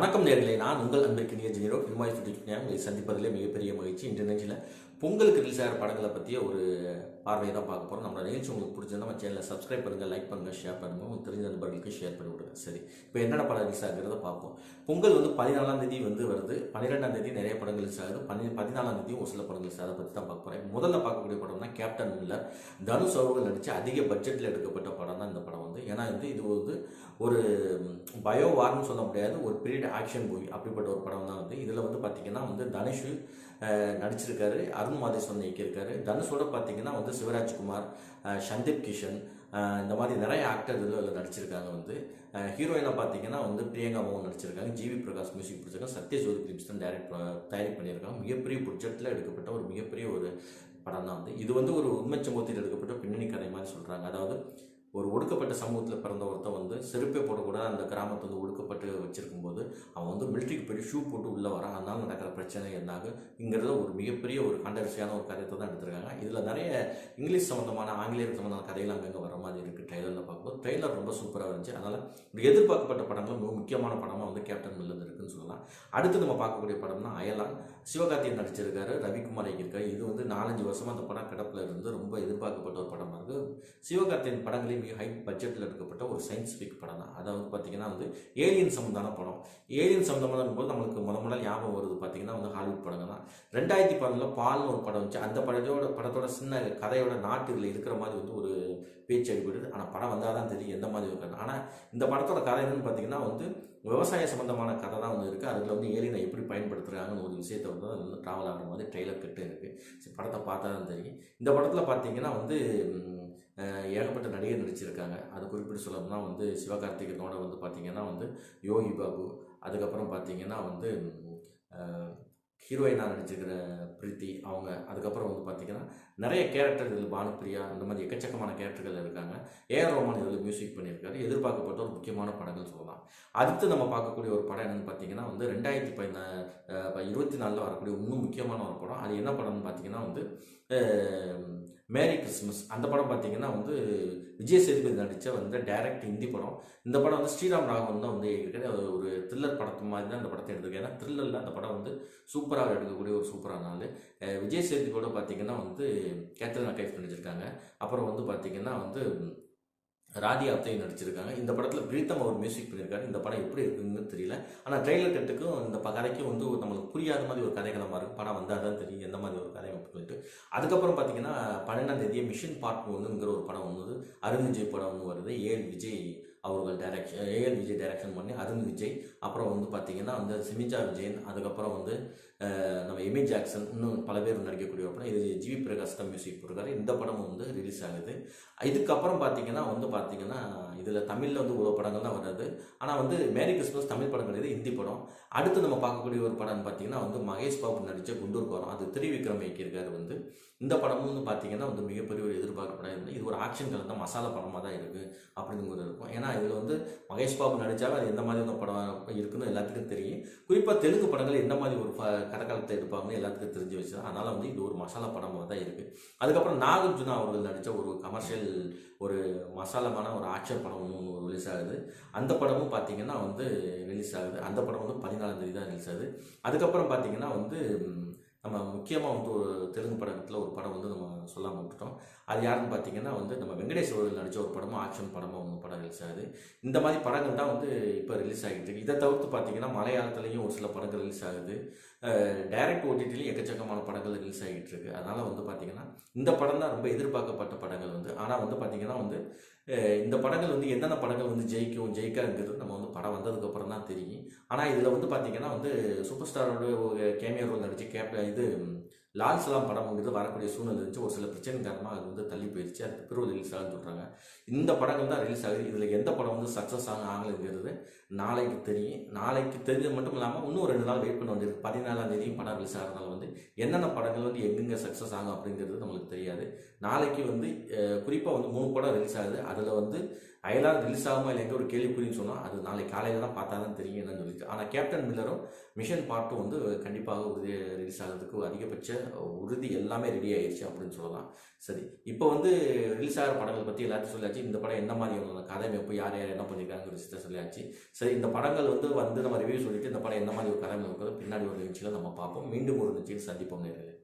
வணக்கம் நேர்களை நான் உங்கள் அன்பிற்கினிய ஜீரோ. ஃபில்மாய் சுட்டி உங்களை சந்திப்பதிலே மிகப்பெரிய மகிழ்ச்சி. இன்று நிகழ்ச்சியில் பொங்கலுக்கு ரிலீஸ் ஆகிற படங்களை பற்றிய ஒரு பார்வையை தான் பார்க்க போகிறோம் நம்மளோட நிகழ்ச்சி உங்களுக்கு பிடிச்சிருந்தா நம்ம சேனலை சப்ஸ்கிரைப் பண்ணுங்கள் லைக் பண்ணுங்கள் ஷேர் பண்ணுங்கள் உங்களுக்கு தெரிஞ்ச நண்பர்களுக்கு ஷேர் பண்ணி விடுங்க. சரி இப்போ என்னென்ன படம் ரிலீஸ் ஆகுறத பார்ப்போம். பொங்கல் வந்து பதினாலாம் தேதி வந்து வருது. பன்னிரெண்டாம் தேதி நிறைய படங்கள் ரிலீஸ் ஆகுது. பன்னி பதினாலாம் தேதியும் ஒரு சில படங்கள் ரிலீஸ் அதை பற்றி தான் பார்க்க போகிறேன் முதல்ல பார்க்கக்கூடிய படம்னா கேப்டன் மில்லர் தனுஷ் அவர்கள் நடித்த அதிக பட்ஜெட்டில் எடுக்கப்பட்ட படம் தான் இந்த படம் வந்து. ஏன்னா வந்து இது வந்து ஒரு பயோ வார்னு சொல்ல முடியாது. ஒரு பீரியட் ஆக்ஷன் மூவி அப்படிப்பட்ட ஒரு படம் தான் வந்து. இதில் வந்து பார்த்தீங்கன்னா வந்து தனுஷ் அஹ், நடிச்சிருக்காரு. அருண் மாதேஸ்வரன் இயக்கியிருக்காரு தனுஷோட பார்த்தீங்கன்னா வந்து சிவராஜ்குமார் சந்தீப் கிஷன் இந்த மாதிரி நிறைய ஆக்டர் இதில் நடிச்சிருக்காங்க வந்து. ஹீரோயினாக பார்த்தீங்கன்னா வந்து பிரியங்கா மோகன் நடிச்சிருக்காங்க. ஜிவி பிரகாஷ் மியூசிக் பிடிச்சிருக்காங்க சத்யஜோதி ஃபிலிம்ஸ் தான் டைரக்ட் தயாரிப்பு பண்ணியிருக்காங்க. மிகப்பெரிய ப்ரொஜெக்டில் எடுக்கப்பட்ட ஒரு மிகப்பெரிய ஒரு படம் தான் வந்து. இது வந்து ஒரு உண்மை சம்பவத்தில் எடுக்கப்பட்ட பின்னணி கதை மாதிரி சொல்கிறாங்க அதாவது ஒரு ஒடுக்கப்பட்ட சமூகத்தில் பிறந்த ஒருத்தன் வந்து செருப்பே போடக்கூடாது அந்த கிராமத்தை வந்து ஒடுக்கப்பட்டு வச்சிருக்கும் போது அவன் வந்து மிலிட்ரிக்கு போய் ஷூ போட்டு உள்ளே வரான். அதனால நடக்கிற பிரச்சனை என்னாகுங்கிறத ஒரு மிகப்பெரிய ஒரு கான்ட்ரவர்சியான ஒரு கதையத்தை தான் எடுத்திருக்காங்க. இதில் நிறைய இங்கிலீஷ் சம்மந்தமான ஆங்கிலேயர் சம்மந்தமான கதைகள் அங்கங்கே வர மாதிரி இருக்குது ட்ரெய்லரில் பார்க்கும்போது ட்ரெய்லர் ரொம்ப சூப்பராக இருந்துச்சு. அதனால் எதிர்பார்க்கப்பட்ட படங்கள் மிக முக்கியமான படமாக வந்து கேப்டன் மில்லது இருக்குன்னு சொல்லலாம். அடுத்து நம்ம பார்க்கக்கூடிய படம்னா அயலான். சிவகார்த்தியன் நடிச்சிருக்காரு ரவிக்குமார் இயக்கியிருக்காரு. இது வந்து நாலஞ்சு வருஷமாக அந்த படம் கிடப்பில் இருந்து ரொம்ப எதிர்பார்க்கப்பட்ட ஒரு படமாக இருக்குது சிவகார்த்தியன் படங்களில் மிக ஹை பட்ஜெட்டில் எடுக்கப்பட்ட ஒரு சயின்ஸ்ஃபிக் படம் தான் அதாவது பார்த்தீங்கன்னா வந்து ஏலியன் சம்மந்தான படம். ஏலியன் சம்மந்தமான போது நம்மளுக்கு முத முதல்ல ஞாபகம் வருது பார்த்தீங்கன்னா வந்து ஹாலிவுட் படங்கள் தான் ரெண்டாயிரத்தி பதினொன்றில் பால்னு ஒரு படம் வந்துச்சு. அந்த படத்தோட படத்தோட சின்ன கதையோட நாட்டில் இருக்கிற மாதிரி வந்து ஒரு பேச்சு அடிபடுது ஆனால் படம் வந்தால் தான் தெரியும் எந்த மாதிரி ஒரு கதை. ஆனால் இந்த படத்தோட கதை என்னன்னு பார்த்தீங்கன்னா வந்து விவசாய சம்மந்தமான கதை தான் வந்து இருக்குது அதில் வந்து ஏலியனை எப்படி பயன்படுத்துகிறாங்கன்னு ஒரு விஷயத்தை வந்து அது வந்து ட்ராவல் ஆகிற மாதிரி ட்ரெய்லர் கட்டு இருக்குது படத்தை பார்த்தா தான் தெரியும். இந்த படத்தில் பார்த்தீங்கன்னா வந்து ஏகப்பட்ட நடிகர் நடிச்சிருக்காங்க அது குறிப்பிட்டு சொல்லணும்னா வந்து சிவகார்த்திகனோட வந்து பார்த்திங்கன்னா வந்து யோகி பாபு அதுக்கப்புறம் பார்த்தீங்கன்னா வந்து ஹீரோயினாக நடிச்சிருக்கிற பிரீத்தி அவங்க. அதுக்கப்புறம் வந்து பார்த்தீங்கன்னா நிறைய கேரக்டர் இதில் பானுப்பிரியா இந்த மாதிரி எக்கச்சக்கமான கேரக்டர்கள் இருக்காங்க. ஏஆர் ரோமான் இதில் மியூசிக் பண்ணியிருக்காரு. எதிர்பார்க்கப்பட்ட ஒரு முக்கியமான படங்கள் சொல்லலாம். அடுத்து நம்ம பார்க்கக்கூடிய ஒரு படம் என்னென்னு பார்த்தீங்கன்னா வந்து ரெண்டாயிரத்தி பதினா இருபத்தி நாலில் வரக்கூடிய இன்னும் முக்கியமான ஒரு படம். அது என்ன படம்னு பார்த்தீங்கன்னா வந்து மேரி கிறிஸ்மஸ். அந்த படம் பார்த்தீங்கன்னா வந்து விஜய் சேதுபதி நடித்த வந்து டைரக்ட் ஹிந்தி படம். இந்த படம் வந்து ஸ்ரீராம் ராகவன் தான் வந்து ஒரு த்ரில்லர் படத்து மாதிரி தான் அந்த படத்தை எடுத்திருக்கேன் ஏன்னா த்ரில்லரில் அந்த படம் வந்து சூப்பர் சூப்பராக எடுக்கக்கூடிய ஒரு சூப்பரான நாள். விஜய் விஜய் சேதுபதியோட பார்த்தீங்கன்னா வந்து கேத்ரினா கைஃப் நடிச்சிருக்காங்க அப்புறம் வந்து பார்த்திங்கன்னா வந்து ராதி ஆப்தே நடிச்சிருக்காங்க. இந்த படத்தில் பிரீத்தம் அவர் மியூசிக் பண்ணியிருக்காரு. இந்த படம் எப்படி இருக்குன்னு தெரியல. ஆனால் ட்ரெய்லர் கட்டுக்கும் இந்த கதைக்கும் வந்து ஒரு நம்மளுக்கு புரியாத மாதிரி ஒரு கதைகளமாக இருக்கும் படம் வந்தால் தான் தெரியும் எந்த மாதிரி ஒரு கதை அப்படின்னு சொல்லிட்டு. அதுக்கப்புறம் பார்த்தீங்கன்னா பன்னெண்டாம் தேதியே மிஷின் பார்ட் ஒன்றுங்கிற ஒரு படம் ஒன்று அருண் விஜய் படம் ஒன்று வருது. ஏ விஜய் அவர்கள் டைரக்ஷன் ஏஎல் விஜய் டைரக்ஷன் பண்ணி அருண் விஜய் அப்புறம் வந்து பார்த்தீங்கன்னா வந்து சிமிஜா விஜயன் அதுக்கப்புறம் வந்து நம்ம எமி ஜாக்சன் இன்னும் பல பேர் நடிக்கக்கூடிய படம். இது ஜிவி பிரகாஷ் தான் மியூசிக் போட்டிருக்காரு. இந்த படம் வந்து ரிலீஸ் ஆகுது. இதுக்கப்புறம் பார்த்தீங்கன்னா வந்து பார்த்தீங்கன்னா இதில் தமிழில் வந்து இவ்வளோ படங்கள் தான் வராது. ஆனால் வந்து மேரி கிறிஸ்மஸ் தமிழ் படம் கிடையாது ஹிந்தி படம். அடுத்து நம்ம பார்க்கக்கூடிய ஒரு படம்னு பார்த்தீங்கன்னா வந்து மகேஷ் பாபு நடித்த குண்டூர் படம் அது திரிவிக்ரம் இயக்கியிருக்காரு வந்து. இந்த படமும் வந்து பார்த்தீங்கன்னா வந்து மிகப்பெரிய ஒரு எதிர்பார்ப்பு படம் இது ஒரு ஆக்ஷன் கலந்த மசாலா படமாக தான் இருக்குது அப்படிங்கிறது இருக்கும். ஏன்னா இதில் வந்து மகேஷ் பாபு நடித்தாலும் அது எந்த மாதிரி படம் இருக்குன்னு எல்லாத்துக்கும் தெரியும். குறிப்பாக தெலுங்கு படங்கள் என்ன மாதிரி ஒரு ப- கதைக்காலத்தை எடுப்பாங்கன்னு எல்லாத்துக்கும் தெரிஞ்சு வச்சு அதனால் வந்து இது ஒரு மசாலா படமாக தான் இருக்குது அதுக்கப்புறம் நாகார்ஜுனா அவர்கள் நடித்த ஒரு கமர்ஷியல் ஒரு மசாலமான ஒரு ஆக்ஷன் படம் ஒன்று ரிலீஸ் ஆகுது. அந்த படமும் பார்த்தீங்கன்னா வந்து ரிலீஸ் ஆகுது. அந்த படம் வந்து பதினாலாம் தேதி தான் ரிலீஸ் ஆகுது. அதுக்கப்புறம் பார்த்தீங்கன்னா வந்து நம்ம முக்கியமாக வந்து ஒரு தெலுங்கு படத்தில் ஒரு படம் வந்து நம்ம சொல்லாமல் விட்டுட்டோம். அது யாருன்னு பார்த்தீங்கன்னா வந்து நம்ம வெங்கடேஷ் அவர்கள் நடித்த ஒரு படமும் ஆக்ஷன் படமும் ஒன்று படம் ரிலீஸ் ஆகுது. இந்த மாதிரி படங்கள் தான் வந்து இப்போ ரிலீஸ் ஆகிட்டு இருக்கு. இதை தவிர்த்து பார்த்தீங்கன்னா மலையாளத்துலேயும் ஒரு சில படங்கள் ரிலீஸ் ஆகுது. டைரக்ட் ஓடிடிலையும் எக்கச்சக்கமான படங்கள் ரிலீஸ் ஆகிட்டு இருக்கு. அதனால் வந்து பார்த்தீங்கன்னா இந்த படம் தான் ரொம்ப எதிர்பார்க்கப்பட்ட படங்கள் வந்து. ஆனால் வந்து பார்த்தீங்கன்னா வந்து இந்த படங்கள் வந்து என்னென்ன படங்கள் வந்து ஜெயிக்கும் ஜெயிக்காங்கிறது நம்ம வந்து படம் வந்ததுக்கப்புறம் தான் தெரியும். ஆனால் இதில் வந்து பார்த்திங்கன்னா வந்து சூப்பர் ஸ்டாரோட ஒரு கேமியோ ரோல் நடிச்சு கேப் இது லால் சலாம் படம்ங்கிறது வரக்கூடிய சூழ்நிலை இருந்துச்சு ஒரு சில பிரச்சனை காரணமாக அது வந்து தள்ளி போயிடுச்சு அது பிறகு ரிலீஸ் ஆகுன்னு சொல்கிறாங்க இந்த படங்கள் தான் ரிலீஸ் ஆகுது. இதில் எந்த படம் வந்து சக்ஸஸ் ஆக ஆகலைங்கிறது நாளைக்கு தெரியும். நாளைக்கு தெரிஞ்சது மட்டும் இல்லாமல் இன்னும் ரெண்டு நாள் வெயிட் பண்ண வேண்டியது பதினாலாம் தேதியும் படம் ரிலீஸ் ஆகிறதுனால வந்து என்னென்ன படங்கள் வந்து எங்கெங்கே சக்ஸஸ் ஆகும் அப்படிங்கிறது நம்மளுக்கு தெரியாது. நாளைக்கு வந்து குறிப்பாக வந்து மூணு படம் ரிலீஸ் ஆகுது. அதில் வந்து அயலார் ரிலீஸ் ஆகுமா இல்லை எங்கே ஒரு கேள்விக்குறின்னு சொன்னால் அது நாளைக்கு காலையில் தான் பார்த்தா தான் தெரியும் என்னன்னு சொல்லிட்டு. ஆனால் கேப்டன் மில்லரும் மிஷன் பார்ட்டும் வந்து கண்டிப்பாக உறுதி ரிலீஸ் ஆகிறதுக்கு அதிகபட்ச உறுதி எல்லாமே ரெடி ஆயிடுச்சு அப்படின்னு சொல்லலாம். சரி இப்போ வந்து ரிலீஸ் ஆகிற படங்கள் பற்றி எல்லாத்தையும் சொல்லியாச்சு இந்த படம் என்ன மாதிரியான கதை எப்போ யார் யார் என்ன பண்ணியிருக்காங்க விஷயத்த சொல்லியாச்சு சரி இந்த படங்கள் வந்து வந்து நம்ம ரிவ்யூ சொல்லிட்டு இந்த படம் என்ன மாதிரி ஒரு கதை இருக்கிறது பின்னாடி ஒரு நிகழ்ச்சியில் நம்ம பார்ப்போம். மீண்டும் ஒரு நிகழ்ச்சியில் சந்திப்போம் நேரில்